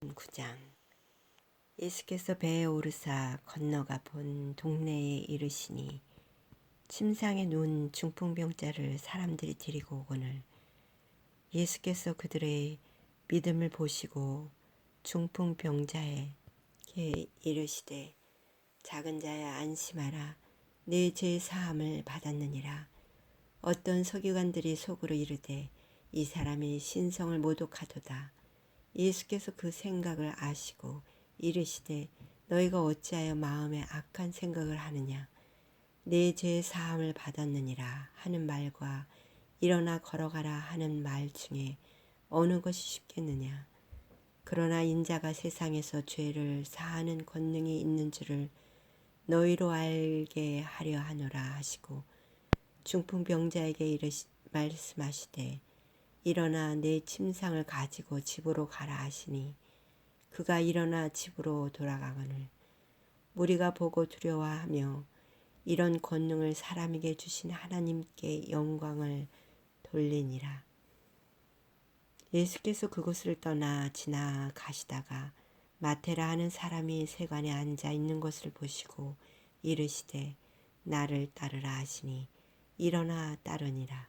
9장. 예수께서 배에 오르사 건너가 본 동네에 이르시니 침상에 누운 중풍병자를 사람들이 데리고 오거늘. 예수께서 그들의 믿음을 보시고 중풍병자에게 이르시되 작은 자야 안심하라. 내 죄 사함을 받았느니라. 어떤 서기관들이 속으로 이르되 이 사람이 신성을 모독하도다 예수께서 그 생각을 아시고 이르시되 너희가 어찌하여 마음에 악한 생각을 하느냐? 내죄 사함을 받았느니라 하는 말과 일어나 걸어가라 하는 말 중에 어느 것이 쉽겠느냐? 그러나 인자가 세상에서 죄를 사하는 권능이 있는 줄을 너희로 알게 하려 하노라 하시고 중풍병자에게 이르시 말씀하시되 일어나 내 침상을 가지고 집으로 가라 하시니 그가 일어나 집으로 돌아가거늘 무리가 보고 두려워하며 이런 권능을 사람에게 주신 하나님께 영광을 돌리니라. 예수께서 그곳을 떠나 지나가시다가 마테라 하는 사람이 세관에 앉아 있는 것을 보시고 이르시되 나를 따르라 하시니 일어나 따르니라.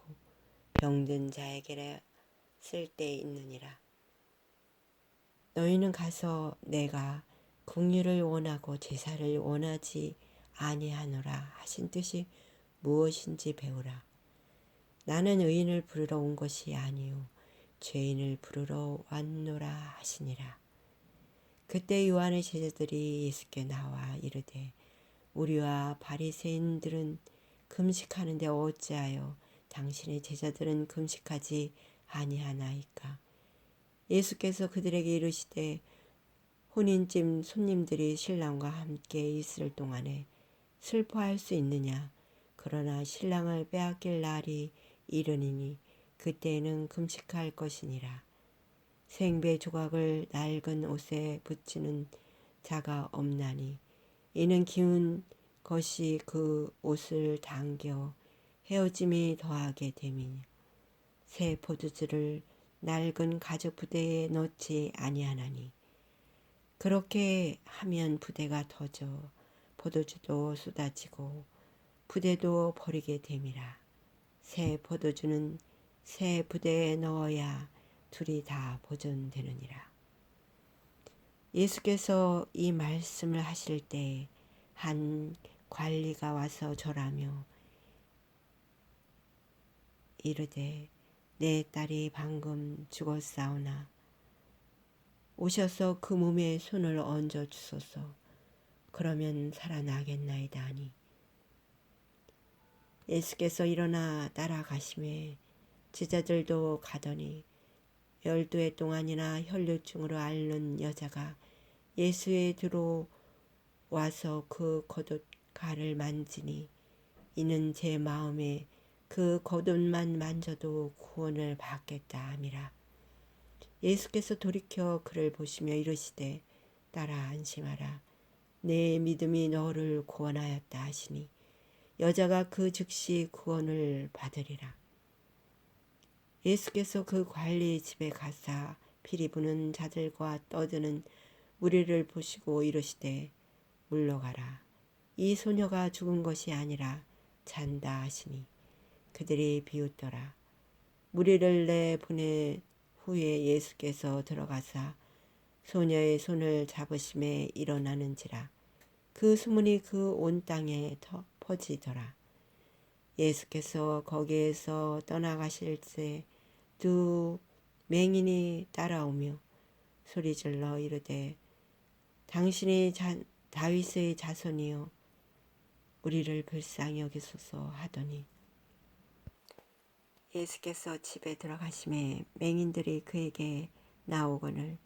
병든 자에게 쓸데 있느니라 너희는 가서 내가 궁유를 원하고 제사를 원하지 아니하노라 하신 뜻이 무엇인지 배우라 나는 의인을 부르러 온 것이 아니요 죄인을 부르러 왔노라 하시니라. 그때 요한의 제자들이 예수께 나와 이르되 우리와 바리새인들은 금식하는데 어찌하여 당신의 제자들은 금식하지 아니하나이까. 예수께서 그들에게 이르시되 혼인집 손님들이 신랑과 함께 있을 동안에 슬퍼할 수 있느냐. 그러나 신랑을 빼앗길 날이 이르니니 그때에는 금식할 것이니라. 생배 조각을 낡은 옷에 붙이는 자가 없나니 이는 기운 것이 그 옷을 당겨 헤어짐이 더하게 됨이니 새 포도주를 낡은 가죽 부대에 넣지 아니하나니 그렇게 하면 부대가 터져 포도주도 쏟아지고 부대도 버리게 됨이라 새 포도주는 새 부대에 넣어야 둘이 다 보존되느니라. 예수께서 이 말씀을 하실 때 한 관리가 와서 절하며 이르되 내 딸이 방금 죽었사오나. 오셔서 그 몸에 손을 얹어 주소서. 그러면 살아나겠나이다 하니. 예수께서 일어나 따라가심에 제자들도 가더니 열두 해 동안이나 혈류증으로 앓는 여자가 예수에 들어와서 그 겉옷 가를 만지니 이는 제 마음에 그 겉옷만 만져도 구원을 받겠다 함이라. 예수께서 돌이켜 그를 보시며 이르시되 따라 안심하라. 내 믿음이 너를 구원하였다 하시니 여자가 그 즉시 구원을 받으리라. 예수께서 그 관리 집에 가사 피리 부는 자들과 떠드는 무리를 보시고 이르시되 물러가라. 이 소녀가 죽은 것이 아니라 잔다 하시니 그들이 비웃더라. 무리를 내 보내 후에 예수께서 들어가사 소녀의 손을 잡으심에 일어나는지라 그 소문이 그 온 땅에 퍼지더라. 예수께서 거기에서 떠나가실 때두 맹인이 따라오며 소리질러 이르되 당신이 자, 다윗의 자손이요 우리를 불쌍히 여기소서 하더니 예수께서 집에 들어가심에 맹인들이 그에게 나오거늘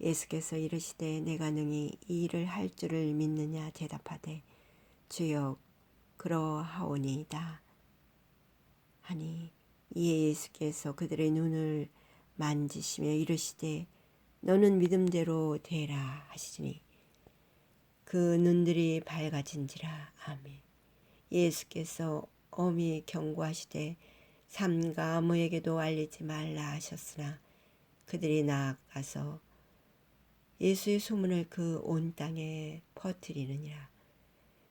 예수께서 이르시되 내가 능히 이 일을 할 줄을 믿느냐 대답하되 주여 그러하오니이다. 하니 이에 예수께서 그들의 눈을 만지시며 이르시되 너는 믿음대로 되라 하시니 그 눈들이 밝아진지라. 아멘. 예수께서 엄히 경고하시되 삼가 아무에게도 알리지 말라 하셨으나 그들이 나아가서 예수의 소문을 그 온 땅에 퍼뜨리느니라.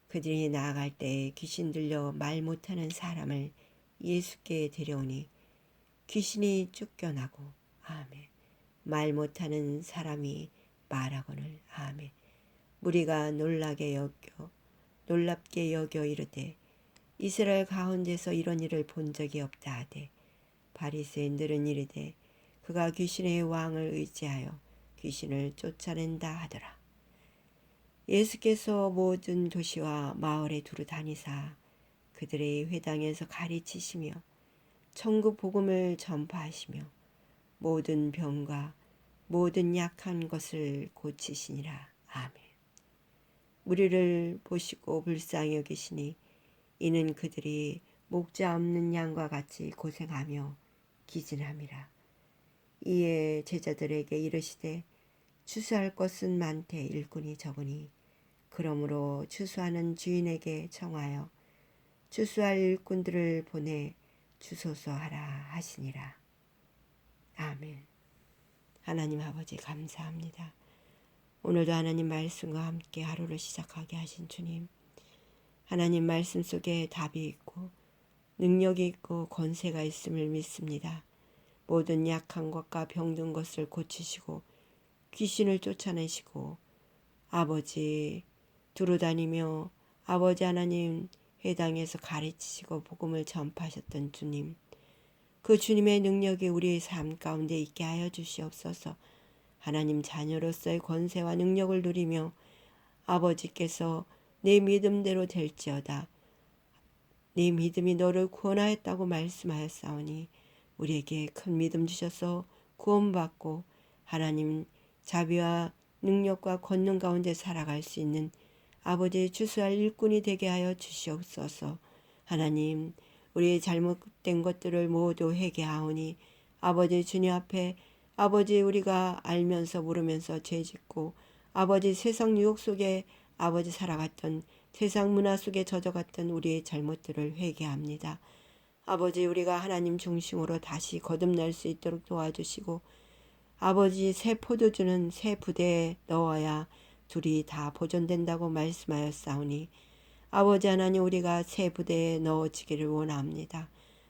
그들이 나아갈 때 귀신 들려 말 못하는 사람을 예수께 데려오니 귀신이 쫓겨나고 아멘. 말 못하는 사람이 말하거늘 아멘. 무리가 놀라게 여겨 놀랍게 여겨 이르되 이스라엘 가운데서 이런 일을 본 적이 없다 하되 바리새인들은 이르되 그가 귀신의 왕을 의지하여 귀신을 쫓아낸다 하더라. 예수께서 모든 도시와 마을에 두루 다니사 그들의 회당에서 가르치시며 천국 복음을 전파하시며 모든 병과 모든 약한 것을 고치시니라. 아멘. 우리를 보시고 불쌍히 여기시니 이는 그들이 목자 없는 양과 같이 고생하며 기진함이라. 이에 제자들에게 이르시되 추수할 것은 많되 일꾼이 적으니 그러므로 추수하는 주인에게 청하여 추수할 일꾼들을 보내 주소서 하라 하시니라. 아멘. 하나님 아버지 감사합니다. 오늘도 하나님 말씀과 함께 하루를 시작하게 하신 주님. 하나님 말씀 속에 답이 있고 능력이 있고 권세가 있음을 믿습니다. 모든 약한 것과 병든 것을 고치시고 귀신을 쫓아내시고 아버지 두루다니며 아버지 하나님 회당에서 가르치시고 복음을 전파하셨던 주님 그 주님의 능력이 우리의 삶 가운데 있게 하여 주시옵소서 하나님 자녀로서의 권세와 능력을 누리며 아버지께서 내 믿음대로 될지어다 네 믿음이 너를 구원하였다고 말씀하였사오니 우리에게 큰 믿음 주셔서 구원받고 하나님 자비와 능력과 권능 가운데 살아갈 수 있는 아버지의 주수할 일꾼이 되게 하여 주시옵소서. 하나님, 우리의 잘못된 것들을 모두 회개하오니 아버지 주님 앞에 아버지 우리가 알면서 모르면서 죄짓고 아버지 세상 유혹 속에 아버지 살아갔던 세상 문화 속에 젖어갔던 우리의 잘못들을 회개합니다. 아버지 우리가 하나님 중심으로 다시 거듭날 수 있도록 도와주시고 아버지 새 포도주는 새 부대에 넣어야 둘이 다 보존된다고 말씀하였사오니 아버지 하나님 우리가 새 부대에 넣어지기를 원합니다.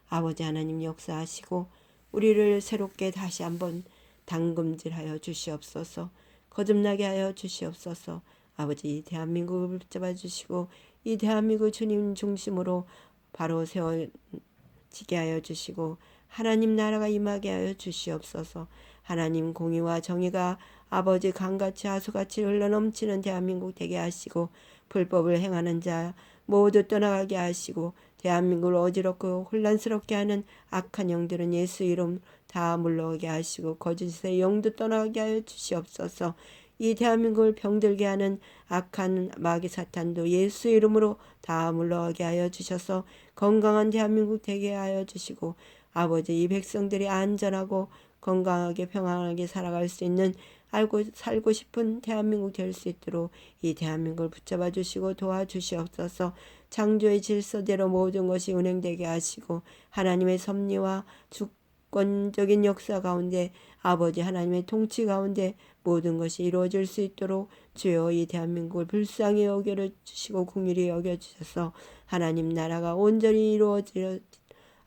아버지 하나님 역사하시고 우리를 새롭게 다시 한번 당금질하여 주시옵소서 거듭나게 하여 주시옵소서 아버지 이 대한민국을 붙잡아 주시고 이 대한민국 주님 중심으로 바로 세워지게 하여 주시고 하나님 나라가 임하게 하여 주시옵소서. 하나님 공의와 정의가 아버지 강같이 하수같이 흘러넘치는 대한민국 되게 하시고 불법을 행하는 자 모두 떠나가게 하시고 대한민국을 어지럽고 혼란스럽게 하는 악한 영들은 예수 이름 다 물러가게 하시고 거짓의 영도 떠나게 하여 주시옵소서 이 대한민국을 병들게 하는 악한 마귀 사탄도 예수 이름으로 다 물러가게 하여 주셔서 건강한 대한민국 되게 하여 주시고 아버지 이 백성들이 안전하고 건강하게 평안하게 살아갈 수 있는 알고 살고 싶은 대한민국 될 수 있도록 이 대한민국을 붙잡아 주시고 도와주시옵소서. 창조의 질서대로 모든 것이 운행되게 하시고 하나님의 섭리와 주 권적인 역사 가운데 아버지 하나님의 통치 가운데 모든 것이 이루어질 수 있도록 주여 이 대한민국을 불쌍히 여겨 주시고 국률이 여겨 주셔서 하나님 나라가 온전히 이루어져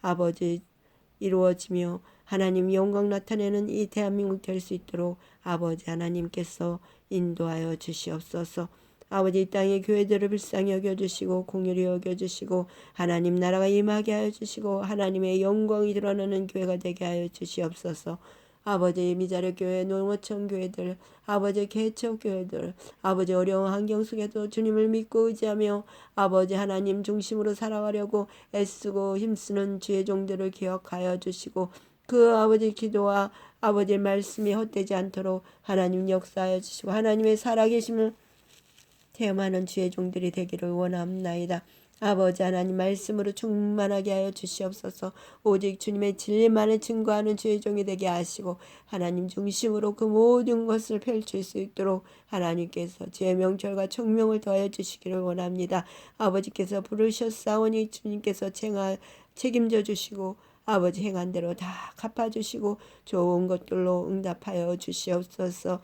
아버지 이루어지며 하나님 영광 나타내는 이 대한민국 될 수 있도록 아버지 하나님께서 인도하여 주시옵소서. 아버지 이 땅의 교회들을 불쌍히 여겨주시고 공유히 여겨주시고 하나님 나라가 임하게 하여 주시고 하나님의 영광이 드러나는 교회가 되게 하여 주시옵소서. 아버지 미자리 교회, 농어촌 교회들, 아버지 개척 교회들, 아버지 어려운 환경 속에도 주님을 믿고 의지하며 아버지 하나님 중심으로 살아가려고 애쓰고 힘쓰는 주의 종들을 기억하여 주시고 그 아버지 기도와 아버지의 말씀이 헛되지 않도록 하나님 역사하여 주시고 하나님의 살아계심을 체험하는 주의 종들이 되기를 원합나이다. 아버지 하나님 말씀으로 충만하게 하여 주시옵소서. 오직 주님의 진리만을 증거하는 주의 종이 되게 하시고 하나님 중심으로 그 모든 것을 펼칠 수 있도록 하나님께서 주의 명철과 청명을 더하여 주시기를 원합니다. 아버지께서 부르셨사오니 주님께서 챙하, 책임져 주시고 아버지 행한 대로 다 갚아주시고 좋은 것들로 응답하여 주시옵소서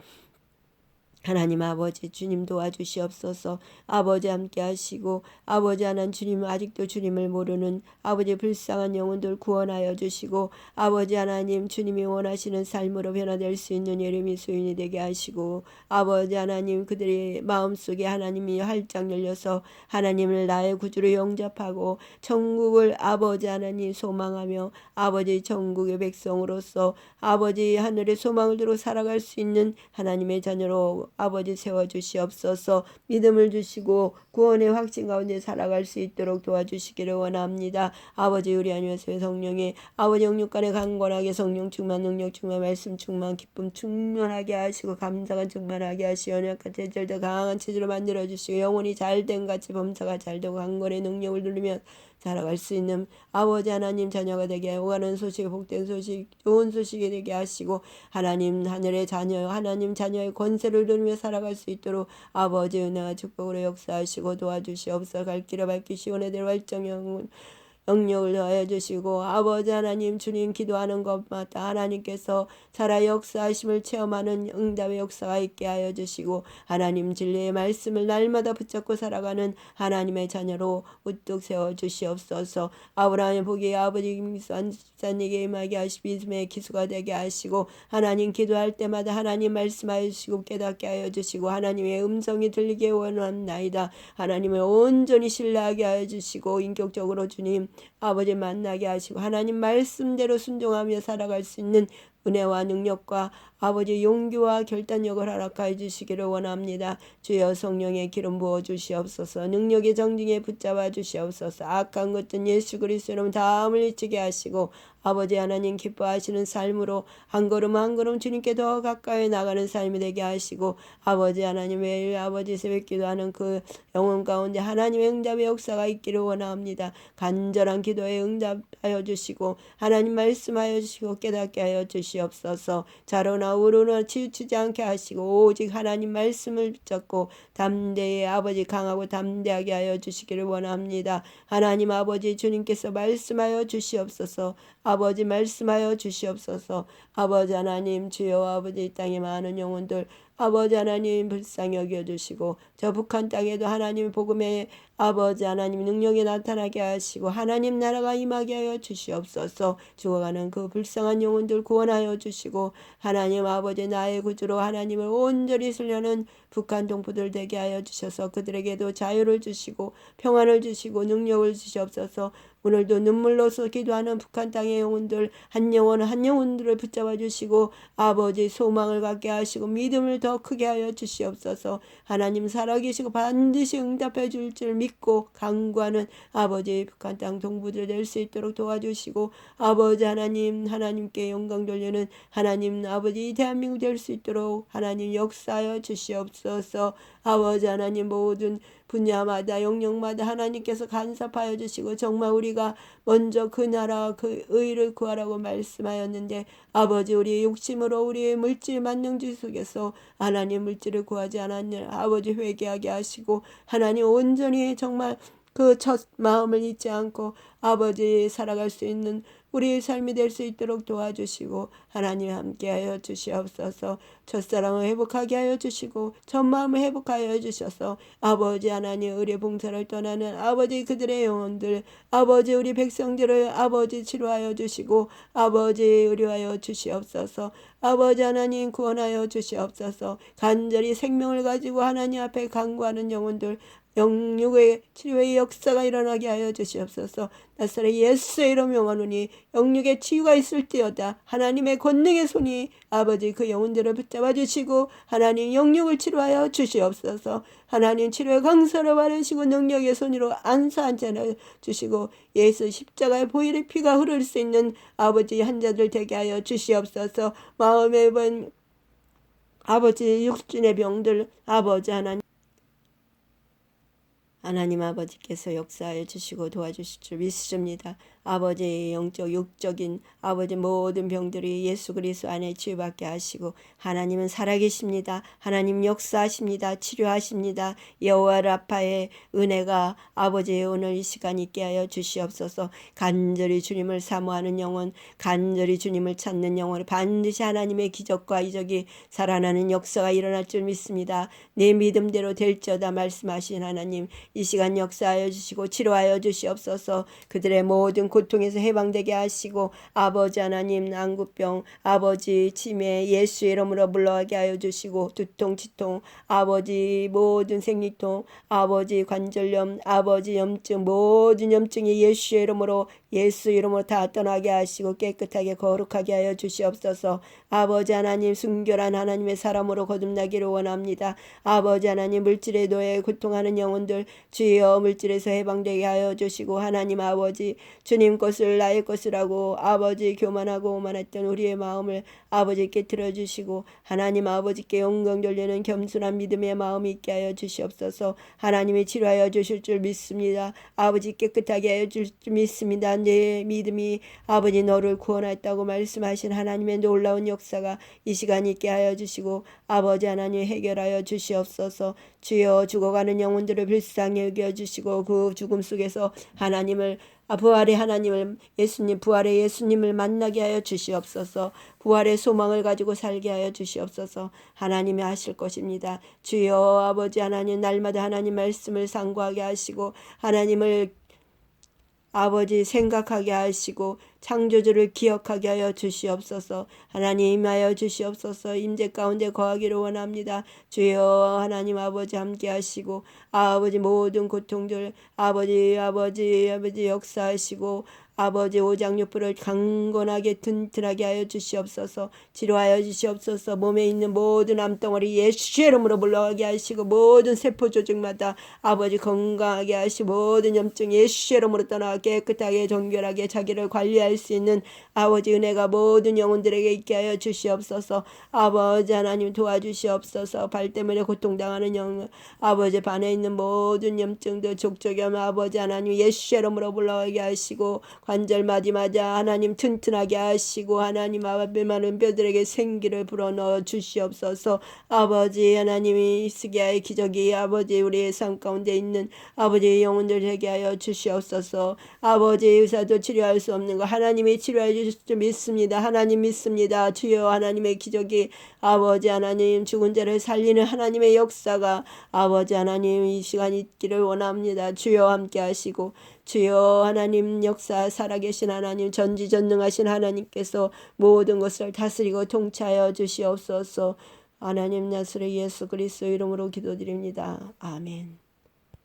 하나님 아버지 주님 도와주시옵소서. 아버지 함께 하시고 아버지 하나님 주님 아직도 주님을 모르는 아버지 불쌍한 영혼들 구원하여 주시고 아버지 하나님 주님이 원하시는 삶으로 변화될 수 있는 예림이 수인이 되게 하시고 아버지 하나님 그들의 마음속에 하나님이 활짝 열려서 하나님을 나의 구주로 영접하고 천국을 아버지 하나님 소망하며 아버지 천국의 백성으로서 아버지 하늘의 소망을 두고 살아갈 수 있는 하나님의 자녀로 아버지 세워주시옵소서 믿음을 주시고 구원의 확신 가운데 살아갈 수 있도록 도와주시기를 원합니다. 아버지 우리 안에서의 성령의 아버지 영육간에 강건하게 성령 충만 능력 충만 말씀 충만 기쁨 충만하게 하시고 감사가 충만하게 하시어 연약한 체질도 강한 체질로 만들어 주시고 영혼이 잘된 같이 범사가 잘되고 강건의 능력을 누리면 살아갈 수 있는 아버지 하나님 자녀가 되게 오가는 소식 복된 소식 좋은 소식이 되게 하시고 하나님 하늘의 자녀 하나님 자녀의 권세를 누리며 살아갈 수 있도록 아버지 은혜와 축복으로 역사하시고 도와주시옵소서. 갈 길을 밝히시오 내들 활정 영혼 영역을 더하여 주시고 아버지 하나님 주님 기도하는 것마다 하나님께서 살아 역사하심을 체험하는 응답의 역사가 있게 하여 주시고 하나님 진리의 말씀을 날마다 붙잡고 살아가는 하나님의 자녀로 우뚝 세워 주시옵소서. 아브라함의 복이 아버지 산에게 임하게 하시고 믿음의 기수가 되게 하시고 하나님 기도할 때마다 하나님 말씀하여 주시고 깨닫게 하여 주시고 하나님의 음성이 들리게 원합나이다. 하나님을 온전히 신뢰하게 하여 주시고 인격적으로 주님 아버지 만나게 하시고 하나님 말씀대로 순종하며 살아갈 수 있는 은혜와 능력과 아버지 용기와 결단력을 허락하여 주시기를 원합니다. 주여 성령의 기름 부어 주시옵소서 능력의 정직에 붙잡아 주시옵소서 악한 것든 예수 그리스도로 다음을 잊게 하시고 아버지 하나님 기뻐하시는 삶으로 한 걸음 한 걸음 주님께 더 가까이 나가는 삶이 되게 하시고 아버지 하나님 매일 아버지 새벽 기도하는 그 영혼 가운데 하나님의 응답의 역사가 있기를 원합니다. 간절한 기도에 응답하여 주시고 하나님 말씀하여 주시고 깨닫게 하여 주시 옵소서. 자로나 우로나 치우치지 않게 하시고 오직 하나님 말씀을 붙잡고 담대히 아버지 강하고 담대하게 하여 주시기를 원합니다. 하나님 아버지 주님께서 말씀하여 주시옵소서. 아버지 말씀하여 주시옵소서. 아버지 하나님 주여 아버지 이 땅에 많은 영혼들 아버지 하나님 불쌍히 여겨주시고 저 북한 땅에도 하나님 복음의 아버지 하나님 능력이 나타나게 하시고 하나님 나라가 임하게 하여 주시옵소서. 죽어가는 그 불쌍한 영혼들 구원하여 주시고 하나님 아버지 나의 구주로 하나님을 온전히 쓰려는 북한 동포들 되게 하여 주셔서 그들에게도 자유를 주시고 평안을 주시고 능력을 주시옵소서 오늘도 눈물로서 기도하는 북한 땅의 영혼들 한 영혼 한 영혼들을 붙잡아 주시고 아버지 소망을 갖게 하시고 믿음을 더 크게 하여 주시옵소서. 하나님 살아계시고 반드시 응답해 줄 줄 믿고 강구하는 아버지 북한 땅 동부들 될 수 있도록 도와주시고 아버지 하나님 하나님께 영광 돌리는 하나님 아버지 대한민국 될 수 있도록 하나님 역사하여 주시옵소서. 아버지 하나님 모든 분야마다 영역마다 하나님께서 간섭하여 주시고 정말 우리가 먼저 그 나라 그 의를 구하라고 말씀하였는데 아버지 우리의 욕심으로 우리의 물질 만능주 속에서 하나님 물질을 구하지 않았냐. 아버지 회개하게 하시고 하나님 온전히 정말 그 첫 마음을 잊지 않고 아버지 살아갈 수 있는 우리의 삶이 될 수 있도록 도와주시고 하나님 함께하여 주시옵소서. 첫사랑을 회복하게 하여 주시고 첫 마음을 회복하여 주셔서 아버지 하나님 의뢰 봉사를 떠나는 아버지 그들의 영혼들 아버지 우리 백성들을 아버지 치료하여 주시고 아버지 의뢰하여 주시옵소서. 아버지 하나님 구원하여 주시옵소서. 간절히 생명을 가지고 하나님 앞에 간구하는 영혼들 영육의 치료의 역사가 일어나게 하여 주시옵소서. 나사렛 예수의 이름 명하노니 영육의 치유가 있을지어다. 하나님의 권능의 손이 아버지 그 영혼들을 붙잡아 주시고 하나님 영육을 치료하여 주시옵소서. 하나님 치료의 강사를 바르시고 능력의 손으로 안사한자를 주시고 예수 십자가의 보혈의 피가 흐를 수 있는 아버지 환자들 되게 하여 주시옵소서. 마음의 번 아버지 육신의 병들 아버지 하나님 하나님 아버지께서 역사하여 주시고 도와주실 줄 믿습니다. 아버지의 영적 육적인 아버지 모든 병들이 예수 그리스도 안에 치유받게 하시고 하나님은 살아계십니다. 하나님 역사하십니다. 치료하십니다. 여호와 라파의 은혜가 아버지의 오늘 이 시간 있게 하여 주시옵소서. 간절히 주님을 사모하는 영혼, 간절히 주님을 찾는 영혼, 반드시 하나님의 기적과 이적이 살아나는 역사가 일어날 줄 믿습니다. 내 믿음대로 될지어다 말씀하신 하나님 이 시간 역사하여 주시고 치료하여 주시옵소서. 그들의 모든 고통에서 해방되게 하시고 아버지 하나님 안구병 아버지 치매 예수의 이름으로 물러가게 하여 주시고 두통 치통 아버지 모든 생리통 아버지 관절염 아버지 염증 모든 염증이 예수의 이름으로 예수 이름으로 다 떠나게 하시고 깨끗하게 거룩하게 하여 주시옵소서 아버지 하나님 순결한 하나님의 사람으로 거듭나기를 원합니다. 아버지 하나님 물질의 노예에 고통하는 영혼들 주여 물질에서 해방되게 하여 주시고 하나님 아버지 주님 것을 나의 것이라고 아버지 교만하고 오만했던 우리의 마음을 아버지께 들어주시고 하나님 아버지께 영광 돌리는 겸손한 믿음의 마음이 있게 하여 주시옵소서. 하나님이 치료하여 주실 줄 믿습니다. 아버지 깨끗하게 하여 줄 믿습니다. 내 믿음이 아버지 너를 구원했다고 말씀하신 하나님의 놀라운 역 사가 이 시간 있게 하여 주시고 아버지 하나님 해결하여 주시옵소서. 주여 죽어가는 영혼들을 불쌍히 여겨 주시고 그 죽음 속에서 하나님을 아, 부활의 하나님을 예수님 부활의 예수님을 만나게 하여 주시옵소서. 부활의 소망을 가지고 살게 하여 주시옵소서. 하나님이 하실 것입니다. 주여 아버지 하나님 날마다 하나님 말씀을 상고하게 하시고 하나님을 아버지 생각하게 하시고 창조주를 기억하게 하여 주시옵소서. 하나님 임하여 주시옵소서. 임재 가운데 거하기를 원합니다. 주여 하나님 아버지 함께 하시고 아버지 모든 고통들 아버지 아버지 아버지 역사하시고 아버지 오장육부를 강건하게 튼튼하게 하여 주시옵소서 치료하여 주시옵소서 몸에 있는 모든 암덩어리 예수의 이름으로 물러가게 하시고 모든 세포 조직마다 아버지 건강하게 하시고 모든 염증 예수의 이름으로 떠나 깨끗하게 정결하게 자기를 관리할 수 있는 아버지 은혜가 모든 영혼들에게 있게 하여 주시옵소서. 아버지 하나님 도와주시옵소서. 발 때문에 고통당하는 영 아버지 반에 있는 모든 염증들 족저겸 아버지 하나님 예수의 이름으로 물러가게 하시고 관절 마디마자 하나님 튼튼하게 하시고 하나님 아버지 많은 뼈들에게 생기를 불어넣어 주시옵소서. 아버지 하나님이 스기야의 기적이 아버지 우리의 삶 가운데 있는 아버지의 영혼들 되게 하여 주시옵소서. 아버지 의사도 치료할 수 없는 거 하나님이 치료해 주실 줄 믿습니다. 하나님 믿습니다. 주여 하나님의 기적이 아버지 하나님 죽은 자를 살리는 하나님의 역사가 아버지 하나님 이 시간 있기를 원합니다. 주여 함께 하시고 주여 하나님 역사 살아계신 하나님 전지전능하신 하나님께서 모든 것을 다스리고 통치하여 주시옵소서 하나님 나스의 예수 그리스도 이름으로 기도드립니다. 아멘.